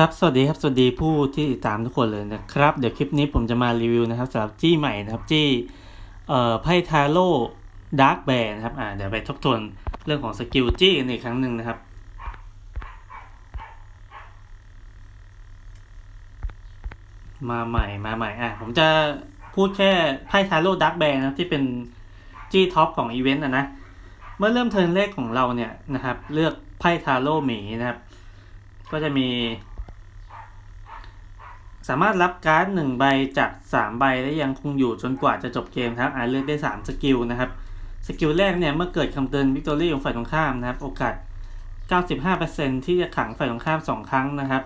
ครับ สวัสดีครับ สวัสดีผู้ที่ติดตามทุกคนเลยนะครับ เดี๋ยวคลิปนี้ผมจะมารีวิวนะครับสำหรับจี้ใหม่นะครับ จี้เอ่อไพ่ทาโร่ดาร์กแบร์นะครับ อ่า เดี๋ยวไปทบทวนเรื่องของสกิลจี้กันอีกครั้งหนึ่งนะครับ มาใหม่มาใหม่ อะ ผมจะพูดแค่ไพ่ทาโร่ดาร์กแบร์นะครับที่เป็นจี้ท็อปของอีเวนต์นะนะ เมื่อเริ่มเทิร์นแรกของเราเนี่ยนะครับ เลือกไพ่ทาโร่หมีนะครับ ก็จะมี สามารถรับการ์ดหนึ่งใบจาก 3 ใบและยังคงอยู่จนกว่าจะจบเกมครับอ่าเลือกได้ 3 สกิลนะครับ สกิลแรกเนี่ยเมื่อเกิดคำเตือนวิกตอรี่ของฝ่ายตรงข้ามนะครับ โอกาส 95%ที่จะขังฝ่ายตรงข้าม 2 ครั้งนะครับ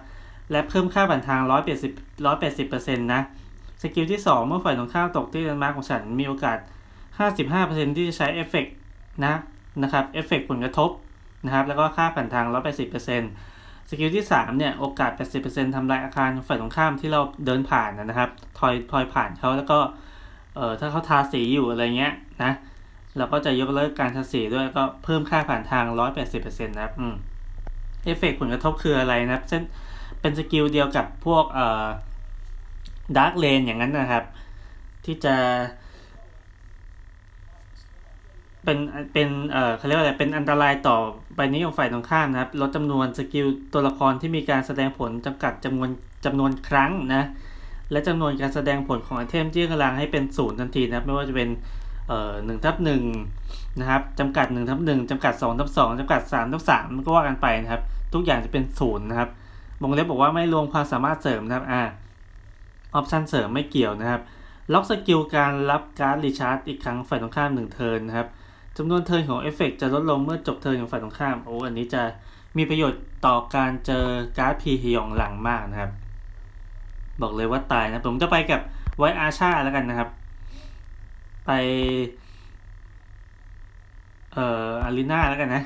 และเพิ่มค่าบันทาง 180 180%นะสกิลที่ 2 เมื่อฝ่ายตรงข้ามตกที่แลนมาร์กของฉันมีโอกาส 55%ที่จะใช้เอฟเฟกต์นะนะครับเอฟเฟกต์ผลกระทบนะครับแล้วก็ค่าผ่านทาง 180% สกิลที่3เนี่ยโอกาส 80%ทำลายอาคารฝ่ายตรงข้ามที่เราเดินผ่านนะครับทอยทอยผ่านเขาแล้วก็เออถ้าเขาทาสีอยู่อะไรเงี้ยนะเราก็จะยกเลิกการทาสีด้วยแล้วก็เพิ่มค่าผ่านทาง 180%นะครับอืมเอฟเฟกต์ผลกระทบคืออะไรนะครับเช่นเป็นสกิลเดียวกับพวกเอ่อดาร์กเลนอย่างนั้นนะครับ ที่จะ เป็นเป็นเอ่อเขาเรียกว่าอะไรเป็นอันตรายต่อ ใบนี้ของฝ่ายตรงข้ามนะครับลดจำนวนสกิลตัวละครที่มีการแสดงผลจำกัดจำนวนจำนวนครั้งนะและจำนวนการแสดงผลของไอเทมที่กำลังให้เป็นศูนย์ทันทีนะครับไม่ว่าจะเป็นเอ่อหนึ่งทับหนึ่งนะครับจำกัดหนึ่งทับหนึ่งจำกัดสองทับสองจำกัดสามทับสามก็ว่ากันไปนะครับ ทุกอย่างจะเป็นศูนย์นะครับวงเล็บบอกว่าไม่รวมความสามารถเสริมนะครับอ่าออปชันเสริมไม่เกี่ยวนะครับ ล็อกสกิลการรับการ์ดรีชาร์จอีกครั้งฝ่ายตรงข้ามหนึ่งเทิร์นนะครับ จำนวนเทิร์นของเอฟเฟกจะลดลงเมื่อจบเทิร์นของฝ่ายตรงข้าม โอ้ อันนี้จะมีประโยชน์ต่อการเจอการ์ดพีฮยองหลังมากนะครับ บอกเลยว่าตายนะ ผมจะไปกับไวอาชาแล้วกันนะครับ ไป เอ่ออารีนาแล้วกันนะ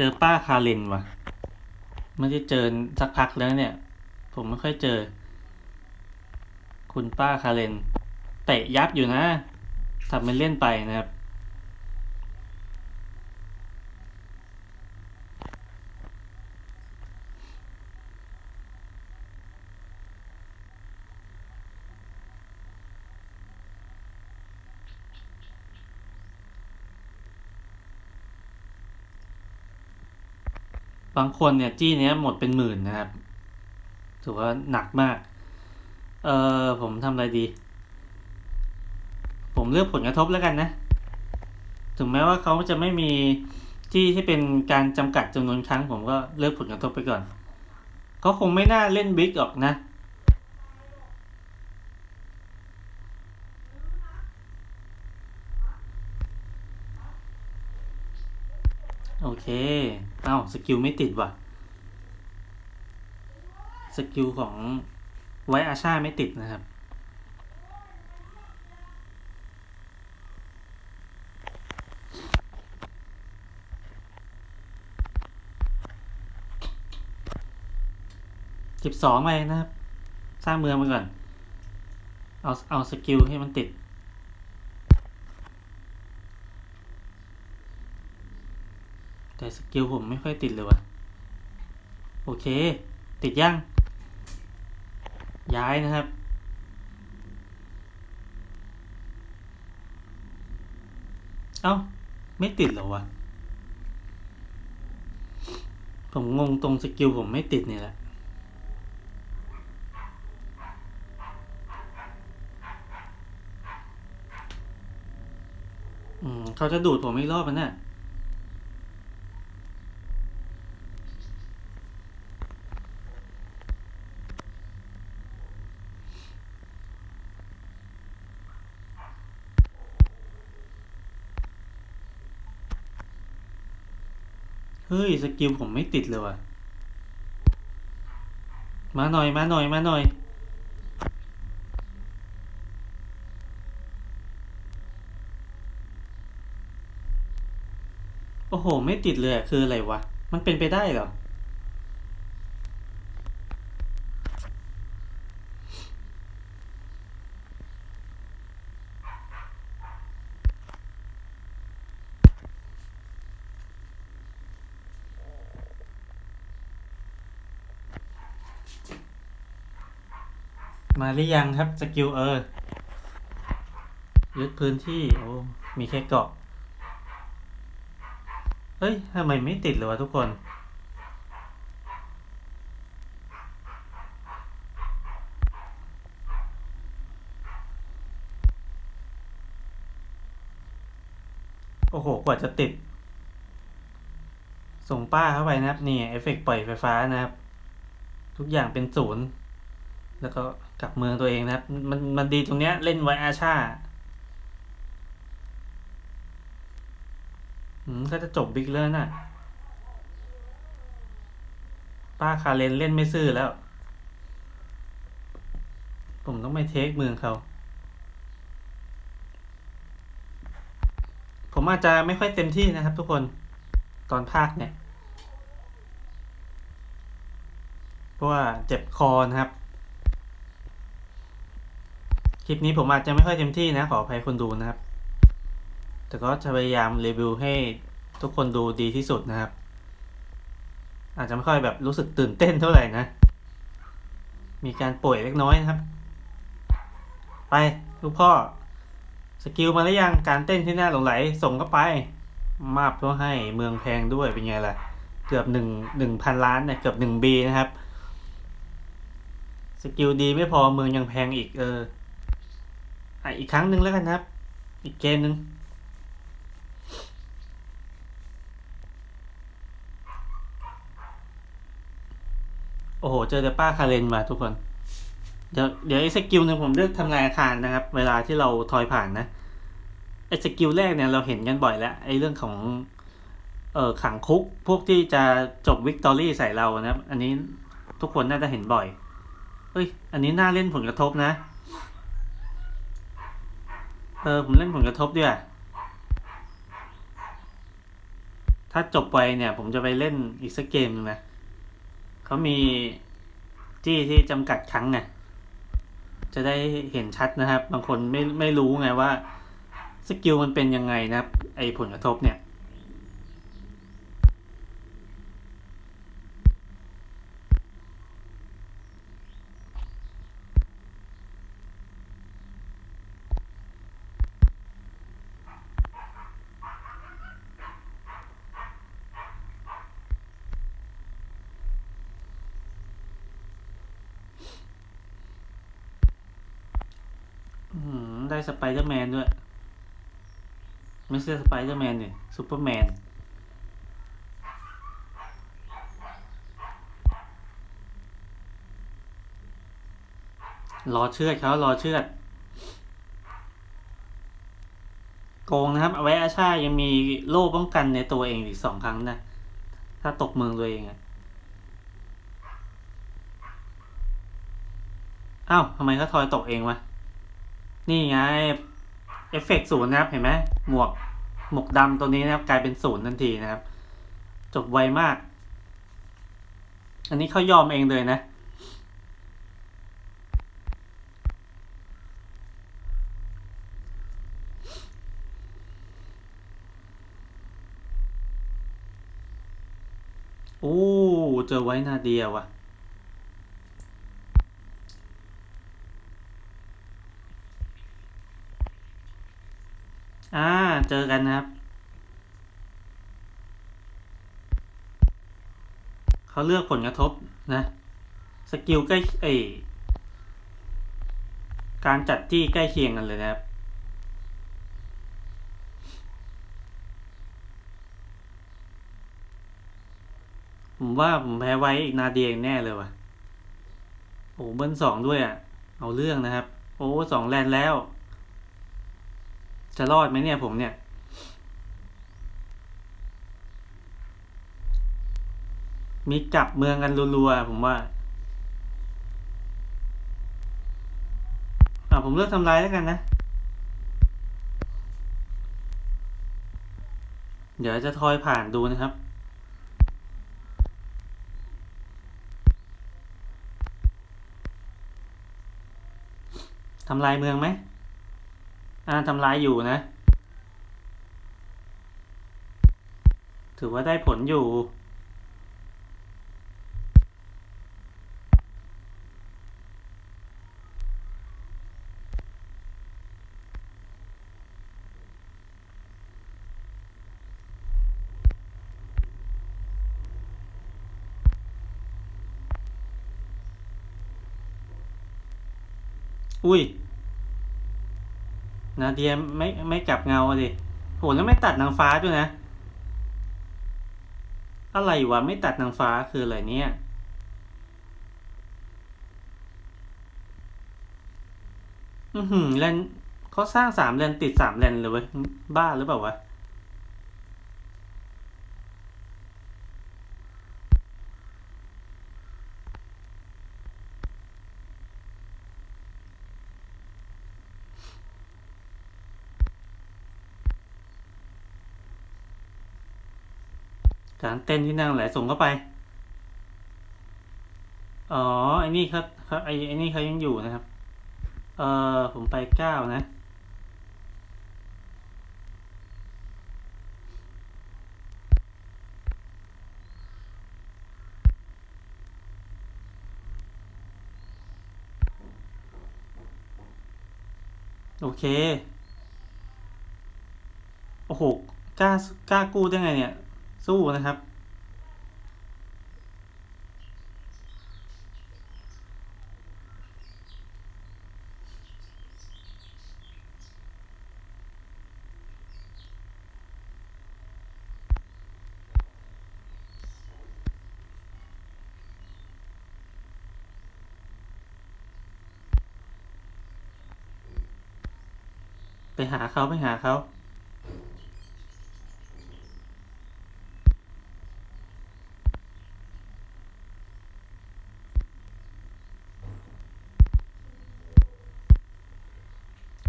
เจอป้าคารินว่ะ ไม่ได้เจอสักพักแล้วเนี่ย ผมไม่ค่อยเจอ คุณป้าคาเรนเตะยับอยู่นะทำเป็นเล่นไปนะครับ บางคนเนี่ยจี้เนี้ยหมดเป็นหมื่นนะครับ ถือว่าหนักมาก เออผมทำอะไรดี ผมเลือกผลกระทบแล้วกันนะ ถึงแม้ว่าเขาจะไม่มีจี้ที่เป็นการจำกัดจำนวนครั้ง ผมก็เลือกผลกระทบไปก่อนเขาคงไม่น่าเล่นบิ๊กออกนะ โอเค เอ้าสกิลไม่ติดว่ะ สกิลของไวอาชาไม่ติดนะครับ สิบสองไปนะครับ สร้างเมืองไปก่อน เอา เอาสกิลให้มันติด สกิลผมไม่ค่อยติดเลยว่ะ โอเค ติดยัง ย้ายนะครับ เอ้า ไม่ติดเหรอวะ ผมงงตรงสกิลผมไม่ติดเนี่ยแหละอืมเขาจะดูดผมอีกรอบมันน่ะ เฮ้ย สกิลผมไม่ติดเลยว่ะ มาหน่อย มาหน่อย มาหน่อย โอ้โห ไม่ติดเลยคืออะไรวะ มันเป็นไปได้เหรอ มาหรือยังครับสกิลเออยึดพื้นที่ โอ้ มีแค่เกาะเฮ้ยทำไมไม่ติดเลยวะทุกคน โอ้โห กว่าจะติด ส่งป้าเข้าไปนะครับ นี่ เอฟเฟกต์ปล่อยไฟฟ้านะครับ ทุกอย่างเป็นศูนย์ แล้วก็ กับเมืองตัวเองนะครับ มันมันดีตรงเนี้ยเล่นไว้อาชาอืมก็จะจบบิ๊กเลยน่ะ ป้าคาเลนเล่นไม่ซื่อแล้ว ผมต้องไปเทคเมืองเขา ผมอาจจะไม่ค่อยเต็มที่นะครับทุกคนตอนภาคเนี่ย เพราะว่าเจ็บคอนะครับ คลิปนี้ผมอาจจะไม่ค่อยเต็มที่นะ ขออภัยคนดูนะครับ แต่ก็จะพยายามรีวิวให้ทุกคนดูดีที่สุดนะครับ อาจจะไม่ค่อยแบบรู้สึกตื่นเต้นเท่าไหร่นะ มีการป่วยเล็กน้อยนะครับ ไปลูกพ่อ สกิลมาแล้วยังการเต้นที่น่าหลงไหล ส่งเข้าไปมาบเพื่อให้เมืองแพงด้วยเป็นไงล่ะ เกือบหนึ่งหนึ่งพันล้านเนี่ยเกือบหนึ่งบีนะครับ สกิลดีไม่พอเมืองยังแพงอีกเออ อะอีกครั้งหนึ่งแล้วกันครับ อีกเกมหนึ่งโอ้โห เจอแต่ป้าคาเรนมาทุกคน เดี๋ยวเดี๋ยวไอ้สกิลหนึ่งผมเลือกทำลายอาคารนะครับ เวลาที่เราทอยผ่านนะไอ้สกิลแรกเนี่ยเราเห็นกันบ่อยแล้วไอ้เรื่องของเออขังคุก พวกที่จะจบวิกตอรี่ใส่เรานะครับ อันนี้ทุกคนน่าจะเห็นบ่อยเฮ้ย อันนี้น่าเล่นผลกระทบนะ เออผมเล่นผลกระทบด้วยถ้าจบไปเนี่ย ผมจะไปเล่นอีกสักเกมหนึงนะเขามีจี้ที่จำกัดครั้งไงจะได้เห็นชัดนะครับ บางคนไม่ไม่รู้ไงว่า สกิลมันเป็นยังไงนะครับ ไอผลกระทบเนี่ย อืม ได้สไปเดอร์แมนด้วย ไม่ใช่สไปเดอร์แมนเนี่ยซูเปอร์แมนรอเชือดเขารอเชือดโกงนะครับเอาไว้อาชายังมีโล่ป้องกันในตัวเองอีกสองครั้งนะ ถ้าตกเมืองตัวเองอะอ้าวทำไมเขาทอยตกเองวะ นี่ไงเอฟเฟกต์ศูนย์นะครับ เห็นไหมหมวกหมวกดำตัวนี้นะครับ กลายเป็นศูนย์ทันทีนะครับ จบไวมาก อันนี้เขายอมเองเลยนะโอ้เจอไว้นาเดียว่ะ อ่า เจอกันนะครับ เขาเลือกผลกระทบนะ สกิลใกล้ไอการจัดที่ใกล้เคียงกันเลยนะครับ ผมว่าผมแพ้ไว้อีกนาเดียแน่เลยว่ะ โอ้เบิ้ลสองด้วยอะ เอาเรื่องนะครับ โอ้สองแลนแล้ว จะรอดไหมเนี่ยผมเนี่ย มีกลับเมืองกันรัวๆผมว่าอ่าผมเลือกทำลายแล้วกันนะ เดี๋ยวจะทอยผ่านดูนะครับทำลายเมืองไหม อันทำลายอยู่นะ ถือว่าได้ผลอยู่ อุ้ย นาเดียไม่ไม่กลับเงาดิโหแล้วไม่ตัดนางฟ้าด้วยนะ อะไรวะไม่ตัดนางฟ้าคืออะไรเนี่ยอือหือแลนเขาสร้างสามแลนติดสามแลนเลยเว้ยบ้าหรือเปล่าวะ เต้นที่นั่งไหละส่งเข้าไป อ๋อไอ้นี่เขาเขาไอ้ไอ้นี่เขายังอยู่นะครับ เออผมไปเก้านะโอเค โอ้โห กล้า กล้ากู้ได้ไงเนี่ย สู้นะครับ ไปหาเขาไปหาเขา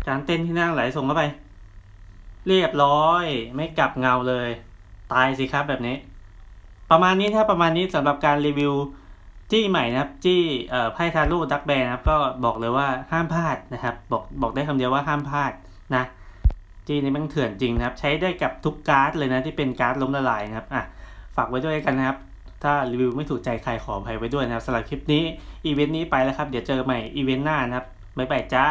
การเต้นที่นั่งไหลส่งเข้าไป เรียบร้อยไม่กลับเงาเลย ตายสิครับแบบนี้ ประมาณนี้ถ้าประมาณนี้สำหรับการรีวิวจี้ใหม่นะครับจี้ไพ่ทาร่ดักแบร์นะครับก็บอกเลยว่าห้ามพลาดนะครับ บอกบอกได้คำเดียวว่าห้ามพลาด นะจี้นี่มันเถื่อนจริงนะครับ ใช้ได้กับทุกการ์ดเลยนะที่เป็นการ์ดล้มละลายนะครับอะฝากไว้ด้วยกันนะครับ ถ้ารีวิวไม่ถูกใจใครขออภัยไว้ด้วยนะครับสำหรับคลิปนี้อีเวนต์นี้ไปแล้วครับ เดี๋ยวเจอใหม่อีเวนต์หน้านะครับบ๊ายบายจ้า